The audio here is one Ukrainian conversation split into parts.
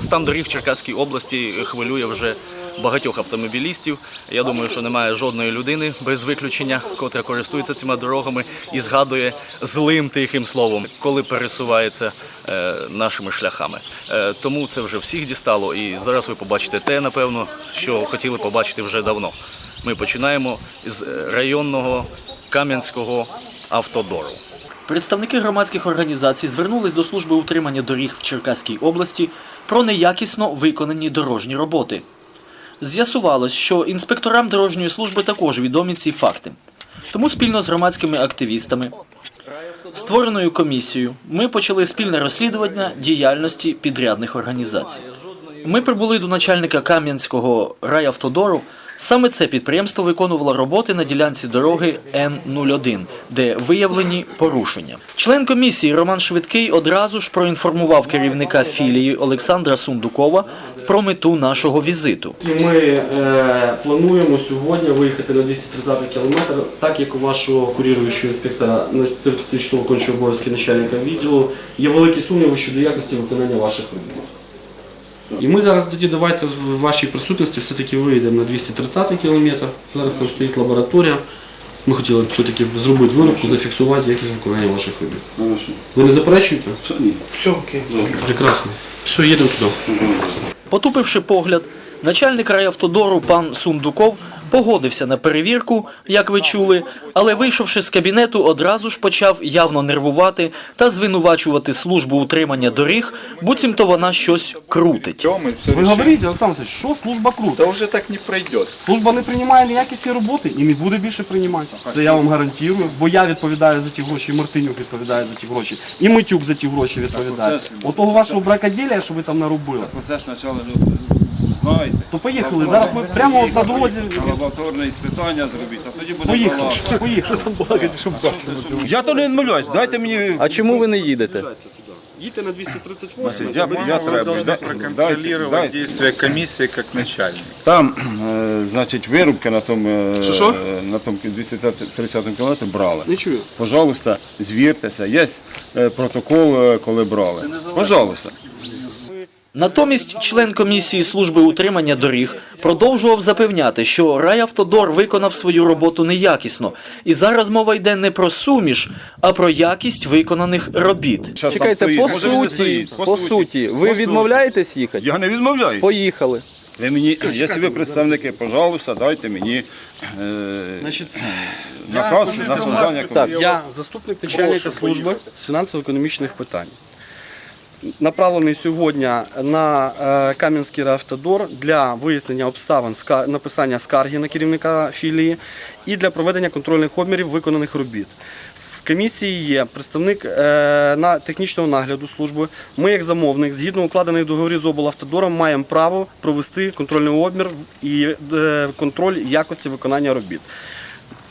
Стан доріг в Черкаській області хвилює вже багатьох автомобілістів. Я думаю, що немає жодної людини без виключення, котра користується цими дорогами і згадує злим тихим словом, коли пересувається е, нашими шляхами. Е, тому це вже всіх дістало, і зараз ви побачите те, напевно, що хотіли побачити вже давно. Ми починаємо з районного Кам'янського автодору. Представники громадських організацій звернулись до служби утримання доріг в Черкаській області про неякісно виконані дорожні роботи. З'ясувалось, що інспекторам дорожньої служби також відомі ці факти. Тому спільно з громадськими активістами, створеною комісією, ми почали спільне розслідування діяльності підрядних організацій. Ми прибули до начальника Кам'янського райавтодору. Саме це підприємство виконувало роботи на ділянці дороги Н-01, де виявлені порушення. Член комісії Роман Швидкий одразу ж проінформував керівника філії Олександра Сундукова про мету нашого візиту. Ми е, плануємо сьогодні виїхати на 230 кілометр, так як у вашого куріруючого інспектора на тимчасово виконуючого обов'язки начальника відділу є великі сумніви щодо якості виконання ваших робіт. І ми зараз тоді давайте в вашій присутності все-таки виїдемо на 230 кілометр. Зараз там стоїть лабораторія. Ми хотіли б все-таки зробити виробку, зафіксувати якість виконання ваших робіт. Ви не заперечуєте? Ні. Все окей. Прекрасно. Все, їдемо туди. Потупивши погляд, начальник райавтодору пан Сундуков погодився на перевірку, як ви чули, але вийшовши з кабінету, одразу ж почав явно нервувати та звинувачувати службу утримання доріг, буцімто вона щось крутить. Ви говорите, Олександр Васильович, що служба крута? Да уже так не пройдет. Служба не приймає ніякісні роботи і не буде більше приймати. Це я вам гарантую, бо я відповідаю за ті гроші, і Мартинюк відповідає за ті гроші, і Митюк за ті гроші відповідає. Отого вашого бракоділля, що ви там наробили. Ну це ж спочатку знаєте. То поїхали. Зараз ми прямо от на дорозі. Лабораторне іспитання зробіть, а тоді буде Поїхали. балакати. Поїхали. Я то не відмовляюсь, дайте мені. А чому ви не їдете? Їдьте на 238. Я, я треба. проконтролировать действия комиссии как начальник. Там, е, значить, вирубки на тому, е, Що-що? е, на тому 230 кілометрі брали. Не чую. Пожалуйста, звіртеся. Є е, протокол, е, коли брали. Пожалуйста. Натомість член комісії служби утримання доріг продовжував запевняти, що райавтодор виконав свою роботу неякісно, і зараз мова йде не про суміш, а про якість виконаних робіт. Чекайте, по суті, по суті, ви відмовляєтесь їхати? Я не відмовляюсь. Поїхали. Ви мені, якщо ви представники, пожалуйста, дайте мені е, Значить, наказ на создання комісії. Я заступник начальника служби з фінансово-економічних питань. Направлений сьогодні на е, Кам'янський автодор для вияснення обставин написання скарги на керівника філії і для проведення контрольних обмірів виконаних робіт. В комісії є представник е, на технічного нагляду служби. Ми, як замовник, згідно укладених договорів з облавтодором, маємо право провести контрольний обмір і е, контроль якості виконання робіт.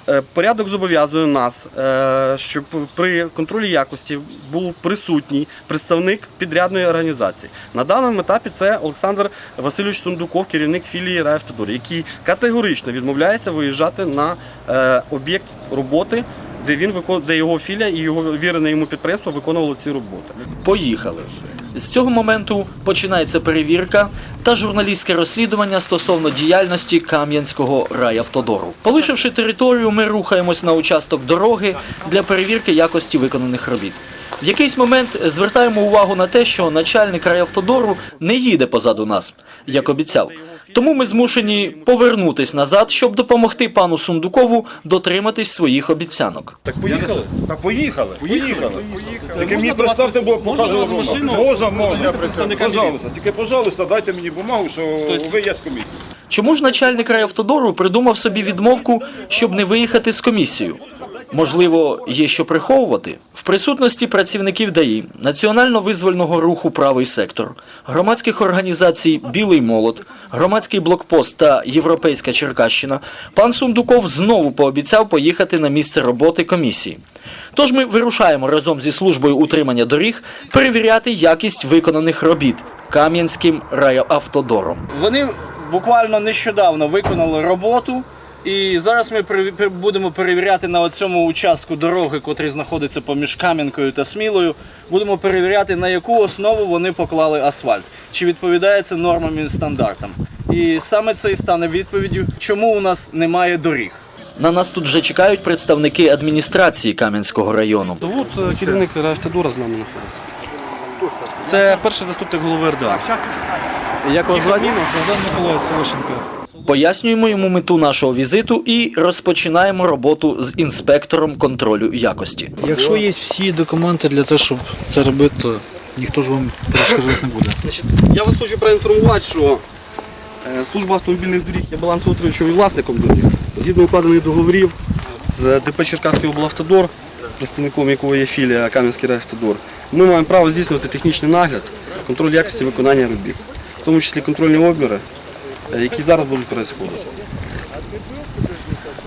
Е, Порядок зобов'язує нас, е, щоб при контролі якості був присутній представник підрядної організації. На даному етапі це Олександр Васильович Сундуков, керівник філії «Райавтодор», який категорично відмовляється виїжджати на е, об'єкт роботи, де він де його філія і його вірене йому підприємство виконувало ці роботи. Поїхали. З цього моменту починається перевірка та журналістське розслідування стосовно діяльності Кам'янського райавтодору. Полишивши територію, ми рухаємось на участок дороги для перевірки якості виконаних робіт. В якийсь момент звертаємо увагу на те, що начальник райавтодору не їде позаду нас, як обіцяв. Тому ми змушені повернутись назад, щоб допомогти пану Сундукову дотриматись своїх обіцянок. Так поїхали? Так поїхали. Поїхали. Тільки мені представте, бо можна машину? Можна, можна. Пожалуйста, тільки, пожалуйста, дайте мені бумагу, що ви є з комісії. Чому ж начальник райавтодору придумав собі відмовку, щоб не виїхати з комісією? Можливо, є що приховувати? В присутності працівників ДАІ, Національно-визвольного руху Правий сектор, громадських організацій Білий молот, громадський блокпост та Європейська Черкащина, пан Сундуков знову пообіцяв поїхати на місце роботи комісії. Тож ми вирушаємо разом зі службою утримання доріг перевіряти якість виконаних робіт Кам'янським райавтодором. Вони буквально нещодавно виконали роботу І зараз ми будемо перевіряти на цьому участку дороги, котрий знаходиться поміж Кам'янкою та Смілою. Будемо перевіряти, на яку основу вони поклали асфальт, чи відповідає це нормам і стандартам. І саме це і стане відповіддю, чому у нас немає доріг. На нас тут вже чекають представники адміністрації Кам'янського району. От е, керівник Райавтодора з нами знаходиться. Це перший заступник голови РДА. Як вас звати? Богдан Миколаїв Солошенко. Пояснюємо йому мету нашого візиту і розпочинаємо роботу з інспектором контролю якості. Якщо є всі документи для того, щоб це робити, то ніхто ж вам перешкоджати не буде. Значить, я вас хочу проінформувати, що е, служба автомобільних доріг є балансоутримувачем і власником доріг. Згідно укладених договорів з ДП Черкаський облавтодор, представником якого є філія Кам'янський райавтодор, ми маємо право здійснювати технічний нагляд, контроль якості виконання робіт, в тому числі контрольні обміри, які зараз будуть відбуватися.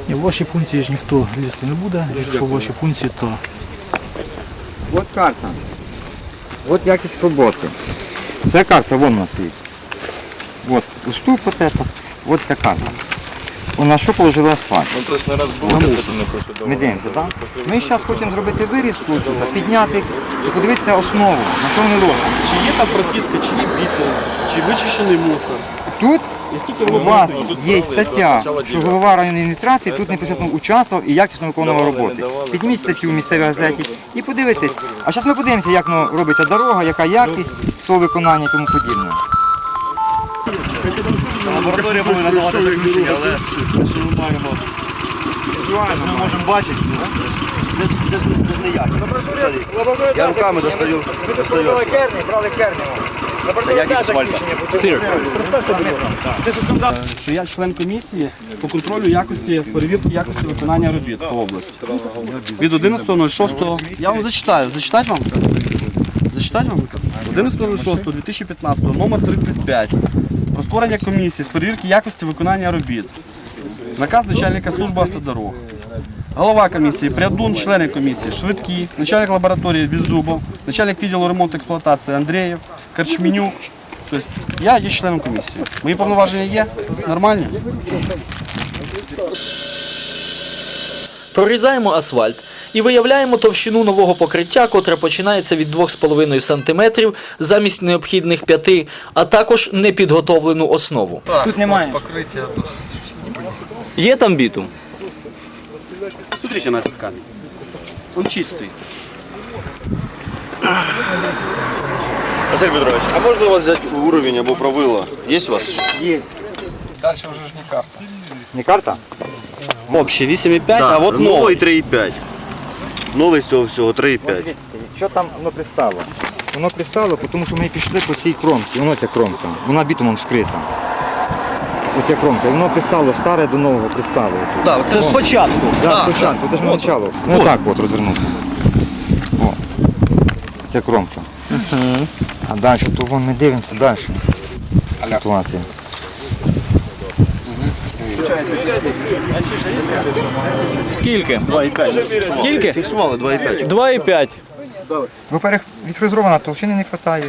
І ваші функції ж ніхто лізти не буде. Якщо ваші функції, то От карта. От якість роботи. Ця карта вон у нас є. От уступ от. От ця карта. У нас що положили асфальт? Ми дивимося, так? Ми зараз хочемо зробити вирізку тут, підняти і подивитися основу, на що вони роблять. Чи є там пропітка, чи є бітум, чи вичищений мусор. Тут І скільки у воно вас коштує? є стаття, що голова районної адміністрації тут непосередньо участвував і якісно виконував роботи. Підніміть статтю в місцевій газеті і подивитесь. А зараз ми подивимося, як ну, робиться дорога, яка якість того виконання і тому подібне. Лабораторія може надавати заключення, але що ми маємо. Ми можемо бачити. Це, ж- це, це не якість. Я руками достаю. достаю. керні, брали керні. Це якість асфальту. що я член комісії по контролю якості з перевірки якості виконання робіт по області. Від 11.06. Я вам зачитаю. Зачитати вам? Зачитати вам? 11.06.2015, номер 35. Про створення комісії з перевірки якості виконання робіт. Наказ начальника служби автодорог. Голова комісії, Прядун, члени комісії, Швидкі, начальник лабораторії Беззубов, начальник відділу ремонту експлуатації Андрієв, Карчменюк. Тобто я є членом комісії. Мої повноваження є? Нормальні? Прорізаємо асфальт і виявляємо товщину нового покриття, котре починається від 2,5 см замість необхідних 5, а також непідготовлену основу. Тут немає. Є там бітум? Смотрите на этот камень. Он чистый. Василь Петрович, а можна у вас взяти уровень або правила? Є у вас? Не карта? Общий 8,5, Так, а вот новий новий. 3,5. Новий з цього всього 3,5. Дивіться, що там воно пристало? Воно пристало, тому що ми пішли по цій кромці, воно ця кромка, вона бітумом вскрита. Оця кромка, і воно пристало старе до нового пристало. Да, це спочатку. Так, спочатку, це ж ми почало. Ну так от розвернути. О, ця кромка. А далі, то вон ми дивимося далі. Ситуація. Скільки? 2,5. Скільки? Фіксували 2,5. 2,5. Во-первых, відфрезерована товщини не вистачає,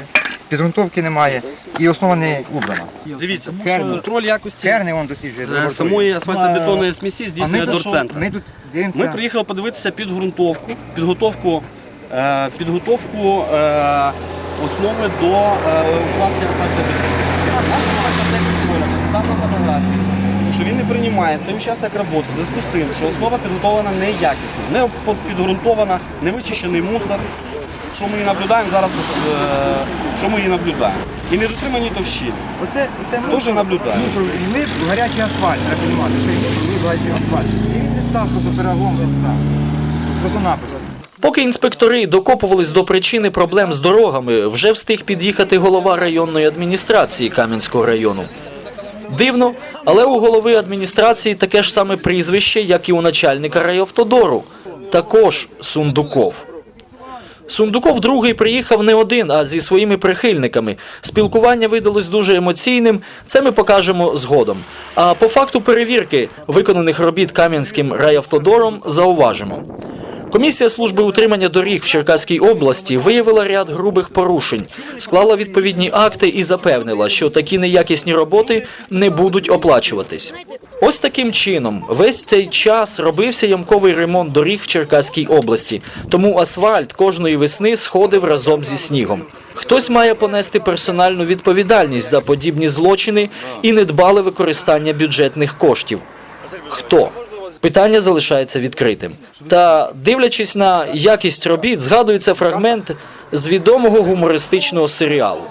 підґрунтовки немає і основа не убрана. Дивіться, контроль якості Керни вон досліджує. е, лабораторія. самої асфальтобетонної смісі здійснює за що? дорцентр. ми тут дивимося. Ми приїхали подивитися підґрунтовку, підготовку, е, підготовку е, основи до е, укладки асфальтобетону. Цей участок роботи в зв'язку з тим, що основа підготовлена неякісно, не підґрунтована, не вичищений мусор. Що ми і наблюдаємо зараз, е, що ми і наблюдаємо. І не дотримані товщини. Оце, оце Теж наблюдаємо. мусор влип в гарячий асфальт, треба розуміти. Цей мусор влип в гарячий асфальт. І він не став просто пирогом, не став. Просто-напросто. Поки інспектори докопувались до причини проблем з дорогами, вже встиг під'їхати голова районної адміністрації Кам'янського району. Дивно, але у голови адміністрації таке ж саме прізвище, як і у начальника райавтодору. Також Сундуков. Сундуков другий приїхав не один, а зі своїми прихильниками. Спілкування видалось дуже емоційним. Це ми покажемо згодом. А по факту перевірки виконаних робіт Кам'янським райавтодором зауважимо. Комісія служби утримання доріг в Черкаській області виявила ряд грубих порушень, склала відповідні акти і запевнила, що такі неякісні роботи не будуть оплачуватись. Ось таким чином весь цей час робився ямковий ремонт доріг в Черкаській області, тому асфальт кожної весни сходив разом зі снігом. Хтось має понести персональну відповідальність за подібні злочини і недбале використання бюджетних коштів. Хто? Питання залишається відкритим. Та дивлячись на якість робіт, згадується фрагмент з відомого гумористичного серіалу.